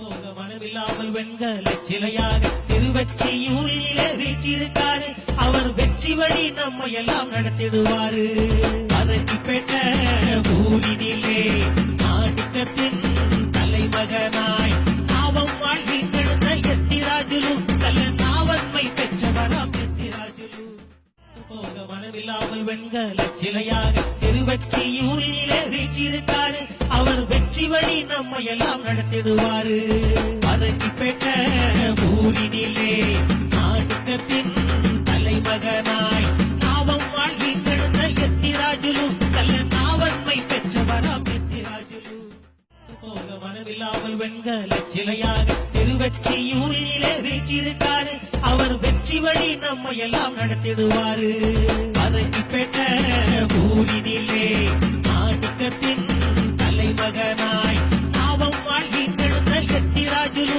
போக மனமில்லாமல் வெண்கல சிலையாக திருவெற்றியூரிலே வீச்சிருக்காரு அவர் வெற்றி வழி நம்மை எல்லாம் நடத்திடுவாரு. அதற்கு பெற்ற ஊரினிலே நாடுக்கத்தின் தலைமகனாய் நாவம் வாழ்கின்ற எத்திராஜிலும் நல்ல நாவன்மை பெற்றவராம் எத்திராஜுலு போக மனமில்லாமல் வெண்கல சிலையாக திருவெற்றியூரிலே வீச்சிருக்காரு வழி நம்ம எல்லாம் நடத்திடுவாரு பெற்ற ஊரினிலே நாடுக்கத்தின் தலைமகனாய் நாவம் வாழ்கின்ற எத்திராஜுலு நல்ல நாவன்மை பெற்றவராம் எத்திராஜுலு போக மனமில்லாமல் வெண்கல சிலையாக திருவெற்றியூரிலே வீச்சிருக்காரு அவர் வெற்றி வழி நம்ம எல்லாம் நடத்திடுவாரு பெற்ற